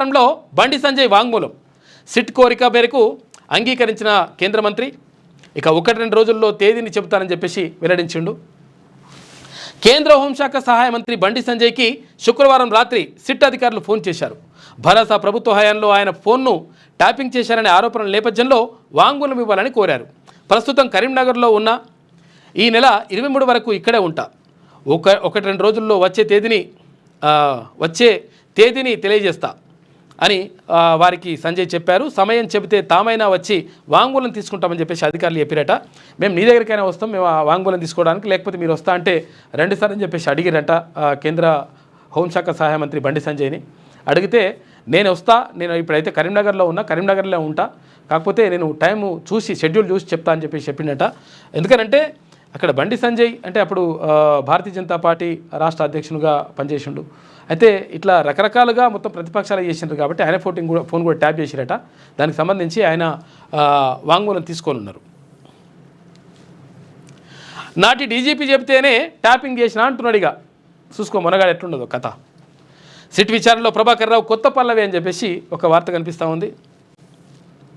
వ్యవహారంలో బండి సంజయ్ వాంగ్మూలం. సిట్ కోరిక మేరకు అంగీకరించిన కేంద్ర మంత్రి. ఇక ఒకటి రెండు రోజుల్లో తేదీని చెబుతానని చెప్పేసి వెల్లడించిండు. కేంద్ర హోంశాఖ సహాయ మంత్రి బండి సంజయ్కి శుక్రవారం రాత్రి సిట్ అధికారులు ఫోన్ చేశారు. భరోసా ప్రభుత్వ హయాంలో ఆయన ఫోన్ను ట్యాపింగ్ చేశారనే ఆరోపణల నేపథ్యంలో వాంగ్మూలం ఇవ్వాలని కోరారు. ప్రస్తుతం కరీంనగర్లో ఉన్న ఈ నెల ఇరవై మూడు వరకు ఇక్కడే ఉంటా. ఒక ఒకటి రెండు రోజుల్లో వచ్చే తేదీని వచ్చే తేదీని తెలియజేస్తా. అని వారికి సంజయ్ చెప్పారు. సమయం చెబితే తామైనా వచ్చి వాంగ్మూలం తీసుకుంటామని చెప్పేసి అధికారులు చెప్పారట. మేము నీ దగ్గరికైనా వస్తాం మేము ఆ వాంగ్మూలం తీసుకోవడానికి లేకపోతే మీరు వస్తా అంటే రెండు సార్లు అని చెప్పేసి అడిగిరట కేంద్ర హోంశాఖ సహాయ మంత్రి బండి సంజయ్ని. అడిగితే నేను వస్తా నేను ఇప్పుడైతే కరీంనగర్లో ఉన్నా కరీంనగర్లో ఉంటా. కాకపోతే నేను టైము చూసి షెడ్యూల్ చూసి చెప్తా అని చెప్పేసి చెప్పిండట. ఎందుకనంటే అక్కడ బండి సంజయ్ అంటే అప్పుడు భారతీయ జనతా పార్టీ రాష్ట్ర అధ్యక్షునిగా పనిచేసిండు. అయితే ఇట్లా రకరకాలుగా మొత్తం ప్రతిపక్షాలు చేసిండ్రు కాబట్టి ఆయన ఫోటింగ్ కూడా ఫోన్ కూడా ట్యాప్ చేసిరట. దానికి సంబంధించి ఆయన వాంగ్మూలం తీసుకోనున్నారు. నాటి డీజీపీ చెబితేనే ట్యాపింగ్ చేసిన అంటున్నాడు ఇక. చూసుకో మొనగాడు ఎట్లుండదు కథ. సిట్ విచారణలో ప్రభాకర్ రావు కొత్త పల్లవి అని చెప్పేసి ఒక వార్త కనిపిస్తూ ఉంది.